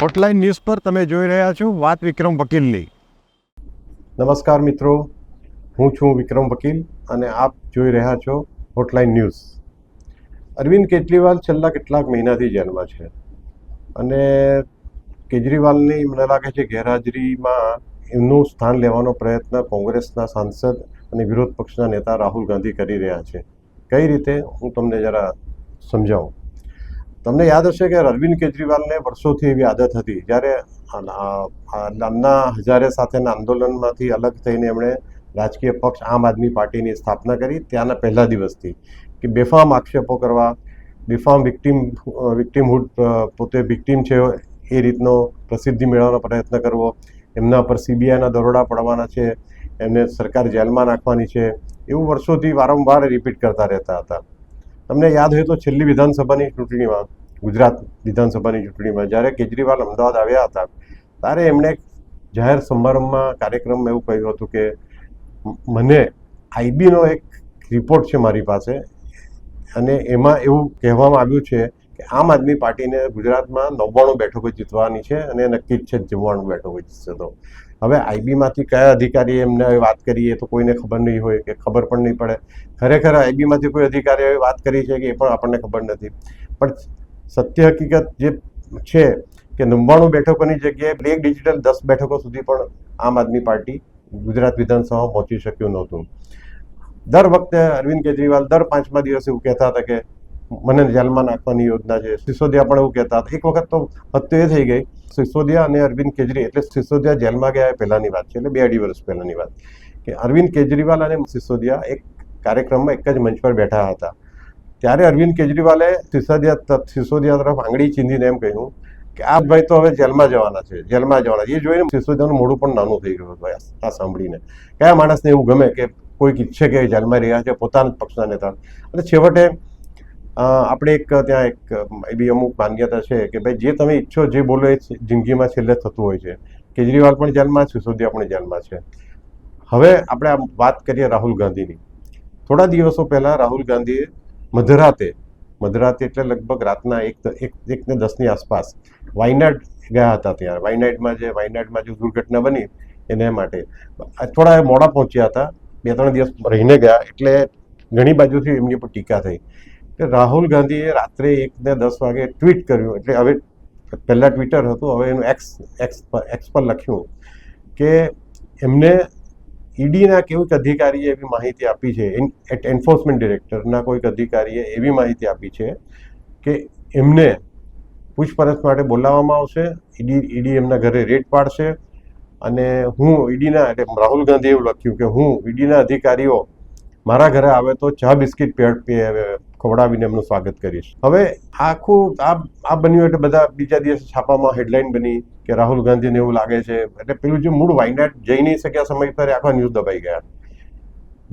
Hotline news પર તમે જોઈ રહ્યા છો વાત વિક્રમ વકીલની. નમસ્કાર મિત્રો, હું છું વિક્રમ વકીલ અને આપ જોઈ રહ્યા છો હોટલાઇન ન્યૂઝ અરવિંદ કેજરીવાલ છેલ્લા કેટલાક મહિનાથી જેલમાં છે અને કેજરીવાલની મને લાગે છે ગેરહાજરીમાં એમનું સ્થાન લેવાનો પ્રયત્ન કોંગ્રેસના સાંસદ અને વિરોધ પક્ષના નેતા રાહુલ ગાંધી કરી રહ્યા છે. કઈ રીતે? હું તમને જરા સમજાવું. તમને યાદ હશે કે અરવિંદ કેજરીવાલને વર્ષોથી એવી આદત હતી, જ્યારે અન્ના હજારે સાથેના આંદોલનમાંથી અલગ થઈને એમણે રાજકીય પક્ષ આમ આદમી પાર્ટીની સ્થાપના કરી ત્યાંના પહેલા દિવસથી. કે બેફામ આક્ષેપો કરવા, બેફામ વિક્ટીમ, વિક્ટીમહુડ પોતે વિક્ટીમ છે એ રીતનો પ્રસિદ્ધિ મેળવવાનો પ્રયત્ન કરવો, એમના પર સીબીઆઈના દરોડા પડવાના છે, એમને સરકાર જેલમાં નાખવાની છે, એવું વર્ષોથી વારંવાર રિપીટ કરતા રહેતા હતા. તમને યાદ હોય તો છેલ્લી વિધાનસભાની ચૂંટણીમાં ગુજરાત વિધાનસભાની ચૂંટણીમાં. જ્યારે કેજરીવાલ અમદાવાદ આવ્યા હતા, ત્યારે એમણે જાહેર સમારંભમાં કાર્યક્રમમાં એવું કહ્યું હતું કે, મને આઈબીનો એક રિપોર્ટ છે મારી પાસે. અને એમાં એવું કહેવામાં આવ્યું છે કે, આમ આદમી પાર્ટીને ગુજરાતમાં નવ્વાણું બેઠકો જીતવાની છે અને નક્કી જ છે નવ્વાણું બેઠકો જીતશે તો. હવે આઈબીમાંથી કયા અધિકારીએ એમને વાત કરી એ તો કોઈને ખબર નહીં હોય કે ખબર પણ નહીં પડે. ખરેખર આઈબીમાંથી કોઈ અધિકારીએ વાત કરી છે કે એ પણ આપણને ખબર નથી. પણ સત્ય હકીકત જે છે કે નવ્વાણું બેઠકોની જગ્યાએ બ્લેક ડિજિટલ દસ બેઠકો સુધી પણ આમ આદમી પાર્ટી ગુજરાત વિધાનસભામાં પહોંચી શક્યું નહોતું. દર વખતે અરવિંદ કેજરીવાલ દર પાંચમા દિવસે એવું કહેતા હતા કે મને જેલમાં નાખવાની યોજના છે. સિસોદિયા પણ એવું કહેતા હતા. એક વખત તો હત્ય એ થઈ ગઈ. સિસોદિયા અને અરવિંદ કેજરી એટલે સિસોદિયા જેલમાં ગયા પહેલાની વાત છે. એટલે બે અઢી વર્ષ પહેલાની વાત. કે અરવિંદ કેજરીવાલ અને સિસોદિયા એક કાર્યક્રમમાં એક જ મંચ પર બેઠા હતા. ત્યારે અરવિંદ કેજરીવાલે સિસોદિયા સિસોદિયા તરફ આંગળી ચીંધીને એમ કહ્યું કે આ ભાઈ તો હવે જેલમાં જવાના છે, જેલમાં જવાના. એ જોઈને સિસોદિયાનું મોઢું પણ નાનું થઈ ગયું ભાઈ, આ સાંભળીને. કયા માણસને એવું ગમે કે કોઈક ઈચ્છે કે જેલમાં રહ્યા છે, પોતાના પક્ષના નેતા. અને છેવટે આપણે એક ત્યાં એક એવી અમુક માન્યતા છે કે ભાઈ જે તમે ઈચ્છો, જે બોલો એ જિંદગીમાં છેલ્લે થતું હોય છે. કેજરીવાલ પણ જેલમાં, સિસોદિયા પણ જેલમાં છે. હવે આપણે વાત કરીએ રાહુલ ગાંધીની. થોડા દિવસો પહેલાં રાહુલ ગાંધીએ મધરાતે મધરાતે એટલે લગભગ રાતના એક એક એકને દસની આસપાસ વાયનાડ ગયા હતા ત્યાં. વાયનાડમાં જે વાયનાડમાં જે દુર્ઘટના બની એને માટે. થોડા મોડા પહોંચ્યા હતા બે ત્રણ દિવસ રહીને ગયા, એટલે ઘણી બાજુથી એમની પર ટીકા થઈ. કે રાહુલ ગાંધીએ રાત્રે એક ને દસ વાગે ટ્વીટ કર્યું, એટલે હવે પહેલાં ટ્વિટર હતું, હવે એનું એક્સ એક્સ પર એક્સ પર લખ્યું કે એમને ઈડીના કોઈક અધિકારીએ એવી માહિતી આપી છે એટ એન્ફોર્સમેન્ટ ડિરેક્ટરના કોઈક અધિકારીએ એવી માહિતી આપી છે કે એમને પૂછપરછ માટે બોલાવવામાં આવશે, ઈડી ઈડી એમના ઘરે રેડ પાડશે અને હું ઈડીના, એટલે રાહુલ ગાંધીએ એવું લખ્યું કે હું ઈડીના અધિકારીઓ મારા ઘરે આવે તો ચા બિસ્કિટ ખવડાવીને એમનું સ્વાગત કરીશ હવે આખું આ આ બન્યું એટલે બધા બીજા દિવસે છાપામાં હેડલાઇન બની કે રાહુલ ગાંધીને એવું લાગે છે. એટલે પેલું જે મૂળ વાયનાડ જઈ નહીં શક્યા સમય પર આખા ન્યૂઝ દબાઈ ગયા.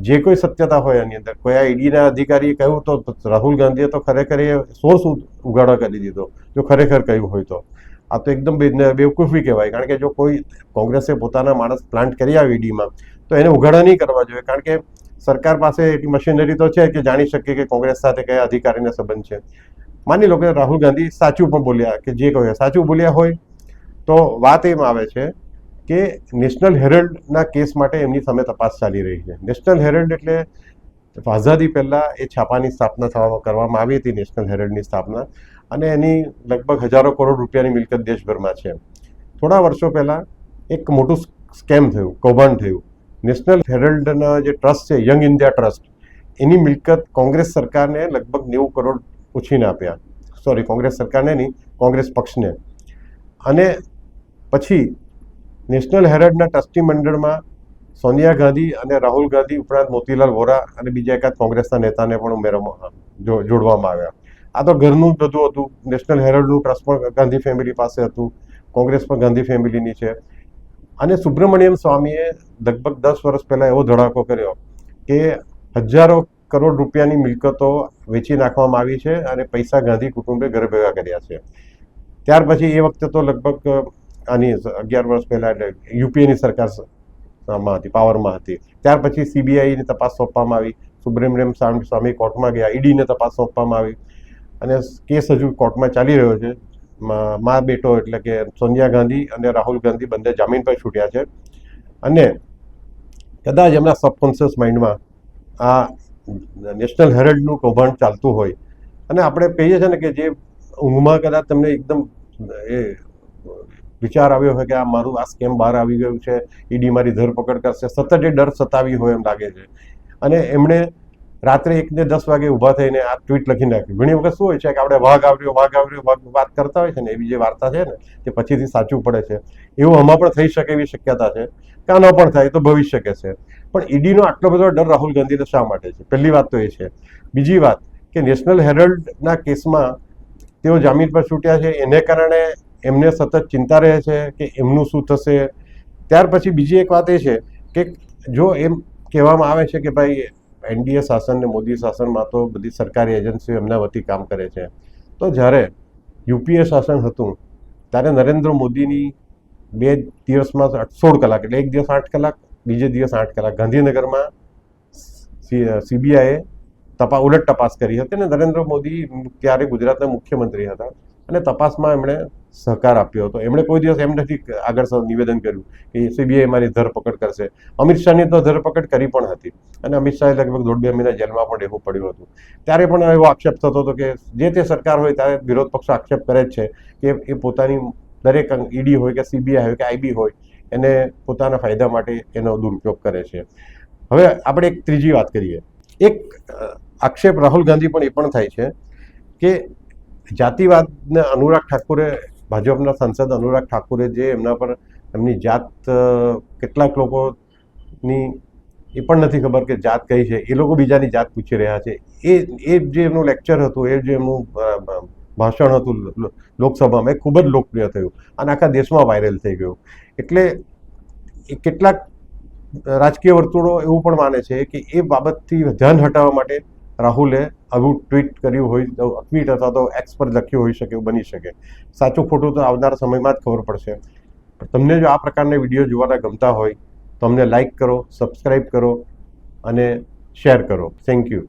જે કોઈ સત્યતા હોય એની અંદર. કોઈ આ ઈડીના અધિકારીએ કહ્યું તો રાહુલ ગાંધીએ તો ખરેખર એ સોર્સ ઉગાડો કરી દીધો, જો ખરેખર કહ્યું હોય તો. આ તો એકદમ બેવકૂફી કહેવાય. કારણ કે જો કોઈ કોંગ્રેસે પોતાના માણસ પ્લાન્ટ કરી આવે ઈડીમાં, તો એને ઉઘાડા નહીં કરવા જોઈએ. કારણ કે સરકાર પાસે એટલી મશીનરી તો છે કે જાણી શકે કે કોંગ્રેસ સાથે કયા અધિકારીને સંબંધ છે. માની લો કે રાહુલ ગાંધી સાચું પણ બોલ્યા કે જે કહ્યું, સાચું બોલ્યા હોય તો વાત એમ આવે છે કે નેશનલ હેરલ્ડના કેસ માટે એમની સામે તપાસ ચાલી રહી છે. નેશનલ હેરલ્ડ એટલે આઝાદી પહેલાં એ છાપાની સ્થાપના થવા કરવામાં આવી હતી, નેશનલ હેરલ્ડની સ્થાપના. અને એની લગભગ હજારો કરોડ રૂપિયાની મિલકત દેશભરમાં છે. થોડા વર્ષો પહેલાં એક મોટું સ્કેમ થયું, કૌભાંડ થયું. નેશનલ હેરલ્ડના જે ટ્રસ્ટ છે, યંગ ઇન્ડિયા ટ્રસ્ટ, એની મિલકત કોંગ્રેસ સરકારને લગભગ નેવું કરોડ ઉછીને આપ્યા. સોરી કોંગ્રેસ સરકારને નહીં, કોંગ્રેસ પક્ષને. અને પછી નેશનલ હેરલ્ડના ટ્રસ્ટી મંડળમાં સોનિયા ગાંધી અને રાહુલ ગાંધી ઉપરાંત મોતીલાલ વોરા અને બીજા એકાદ કોંગ્રેસના નેતાને પણ ઉમેરવામાં જોડવામાં આવ્યા. આ તો ઘરનું જ બધું હતું. નેશનલ હેરલ્ડનું ટ્રસ્ટ પણ ગાંધી ફેમિલી પાસે હતું. કોંગ્રેસ પણ ગાંધી ફેમિલીની છે. અને સુબ્રમણ્યમ સ્વામીએ લગભગ દસ વર્ષ પહેલાં એવો ધડાકો કર્યો કે હજારો કરોડ રૂપિયાની મિલકતો વેચી નાખવામાં આવી છે અને પૈસા ગાંધી કુટુંબે ઘરે ભેગા કર્યા છે. ત્યાર પછી એ વખતે તો લગભગ આની અગિયાર વર્ષ પહેલાં એટલે યુપીએની સરકાર સ- હતી, પાવરમાં હતી. ત્યાર પછી સીબીઆઈની તપાસ સોંપવામાં આવી. સુબ્રમણ્યમ સ્વામી કોર્ટમાં ગયા. ઈડીને તપાસ સોંપવામાં આવી. અને કેસ હજુ કોર્ટમાં ચાલી રહ્યો છે. મા બેટો એટલે કે સોનિયા ગાંધી અને રાહુલ ગાંધી બંને જામીન પર છૂટ્યા છે. અને કદાચ એમના સબકોન્શિયસ માઇન્ડમાં આ નેશનલ હેરલ્ડનું કૌભાંડ ચાલતું હોય. અને આપણે કહીએ છીએ ને કે જે ઊંઘમાં કદાચ તમને એકદમ એ વિચાર આવ્યો હોય કે આ મારું, આ સ્કેમ બહાર આવી ગયું છે, ઈડી મારી ધરપકડ કરશે, સતત એ ડર સતાવી હોય એમ લાગે છે. અને એમણે રાત્રે એક ને દસ વાગે ઊભા થઈને આ ટ્વીટ લખી નાખ્યું. ઘણી વખત શું હોય છે કે આપણે વાઘ આવ્યો વાઘ આવ્યો વાઘ વાત કરતા હોય છે ને, એવી જે વાર્તા છે ને, તે પછીથી સાચું પડે છે. એવું આમાં પણ થઈ શકે એવી શક્યતા છે. કે ન પણ થાય તો ભવિષ્ય શકે છે. પણ ઈડીનો આટલો બધો ડર રાહુલ ગાંધીને શા માટે છે? પહેલી વાત તો એ છે. બીજી વાત કે નેશનલ હેરલ્ડના કેસમાં તેઓ જામીન પર છૂટ્યા છે. એને કારણે એમને સતત ચિંતા રહે છે કે એમનું શું થશે. ત્યાર પછી બીજી એક વાત એ છે કે જો એમ કહેવામાં આવે છે કે ભાઈ એનડીએ શાસન ને મોદી શાસનમાં તો બધી સરકારી એજન્સીઓ એમના વતી કામ કરે છે. તો જ્યારે યુપીએ શાસન હતું, ત્યારે નરેન્દ્ર મોદીની બે દિવસમાં સોળ કલાક એટલે એક દિવસ આઠ કલાક, બીજે દિવસ આઠ કલાક ગાંધીનગરમાં સીબીઆઈએ તપા, ઉલટ તપાસ કરી હતી અને નરેન્દ્ર મોદી ત્યારે ગુજરાતના મુખ્યમંત્રી હતા અને તપાસમાં એમણે સહકાર આપ્યો હતો. એમણે કોઈ દિવસ એમ નથી આગળ નિવેદન કર્યું કે સીબીઆઈ મારી ધરપકડ કરશે. અમિત શાહની તો ધરપકડ કરી પણ હતી. અને અમિત શાહે લગભગ દોઢ બે મહિના જેલમાં પણ રહેવું પડ્યું હતું. ત્યારે પણ એવો આક્ષેપ થતો હતો કે જે તે સરકાર હોય ત્યારે વિરોધ પક્ષ આક્ષેપ કરે જ છે કે એ પોતાની દરેક ઈડી હોય કે સીબીઆઈ હોય કે આઈબી હોય, એને પોતાના ફાયદા માટે એનો દુરુપયોગ કરે છે. હવે આપણે એક ત્રીજી વાત કરીએ. એક આક્ષેપ રાહુલ ગાંધી પણ એ પણ થાય છે કે જાતિવાદને અનુરાગ ઠાકુરે ભાજપના સાંસદ અનુરાગ ઠાકુરે જે એમના પર એમની જાત કેટલાક લોકોની એ પણ નથી ખબર કે જાત કઈ છે. એ લોકો બીજાની જાત પૂછી રહ્યા છે. એ એ જે એમનું લેક્ચર હતું, એ જે એમનું ભાષણ હતું લોકસભામાં, એ ખૂબ જ લોકપ્રિય થયું અને આખા દેશમાં વાયરલ થઈ ગયું. એટલે કેટલાક રાજકીય વર્તુળો એવું પણ માને છે કે એ બાબતથી ધ્યાન હટાવવા માટે રાહુલે આવું ટ્વીટ કર્યું હોય ટ્વીટ અથવા તો એક્સ પર લખ્યું હોઈ શકે, એવું બની શકે. સાચું ખોટું તો આવનારા સમયમાં જ ખબર પડશે. તમને જો આ પ્રકારના વીડિયો જોવાના ગમતા હોય, તો અમને લાઈક કરો સબસ્ક્રાઈબ કરો અને શેર કરો. Thank you